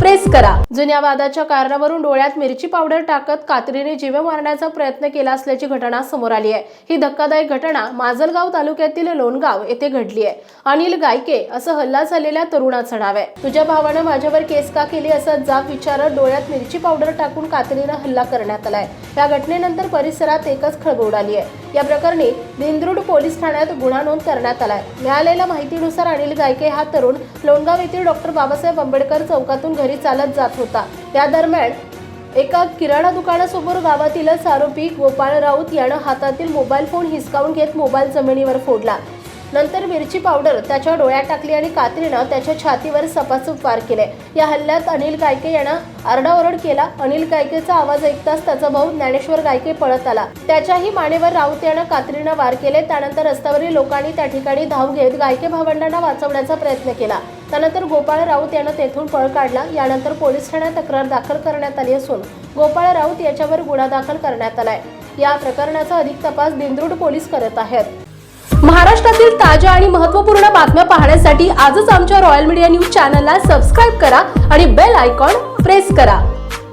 Press करा. जुन्या वादाच्या कारणावरून डोळ्यात मिरची पावडर टाकत कात्रीने जीवे मारण्याचा प्रयत्न केला असल्याची घटना समोर आली आहे. ही धक्कादायक घटना माजलगाव तालुक्यातील लोणगाव येथे घडली आहे. अनिल गायके असं हल्ला झालेल्या तरुणाचं नाव आहे. तुझ्या भावानं माझ्यावर केस का केली असं जाब विचारत डोळ्यात मिरची पावडर टाकून कात्रीनं हल्ला करण्यात आलाय. या घटनेनंतर परिसरात एकच खळबळ उडाली आहे. या प्रकरणी दिंद्रुड पोलीस ठाण्यात गुन्हा नोंद करण्यात आलाय. मिळालेल्या माहितीनुसार अनिल गायके हा तरुण लोणगाव येथील डॉक्टर बाबासाहेब आंबेडकर चौकातून घरी चालत जात होता. त्या दरम्यान एका किराणा दुकानासमोर गावातीलच आरोपी गोपाळ राऊत यानं हातातील मोबाईल फोन हिसकावून घेत मोबाईल जमिनीवर फोडला. नंतर मिरची पावडर त्याच्या डोळ्यात टाकली आणि कात्रीनं त्याच्या छातीवर सपासूप वार केले. या हल्ल्यात अनिल गायके यानं आरडाओरड केला. अनिल गायकेचा आवाज ऐकताच त्याचा भाऊ ज्ञानेश्वर गायके पळत आला. त्याच्याही मानेवर राऊत यानं कात्रीनं वार केले. त्यानंतर रस्त्यावरील लोकांनी त्या ठिकाणी धाव घेत गायके भावंडांना वाचवण्याचा प्रयत्न केला. त्यानंतर गोपाळ राऊत यानं तेथून पळ काढला. यानंतर पोलीस ठाण्यात तक्रार दाखल करण्यात आली असून गोपाळ राऊत याच्यावर गुन्हा दाखल करण्यात आलाय. या प्रकरणाचा अधिक तपास दिंद्रुड पोलीस करत आहेत. महाराष्ट्रातील ताज्या आणि महत्त्वपूर्ण बातम्या पाहण्यासाठी आजच आमच्या रॉयल मीडिया न्यूज चॅनलला सबस्क्राईब करा आणि बेल आयकॉन प्रेस करा.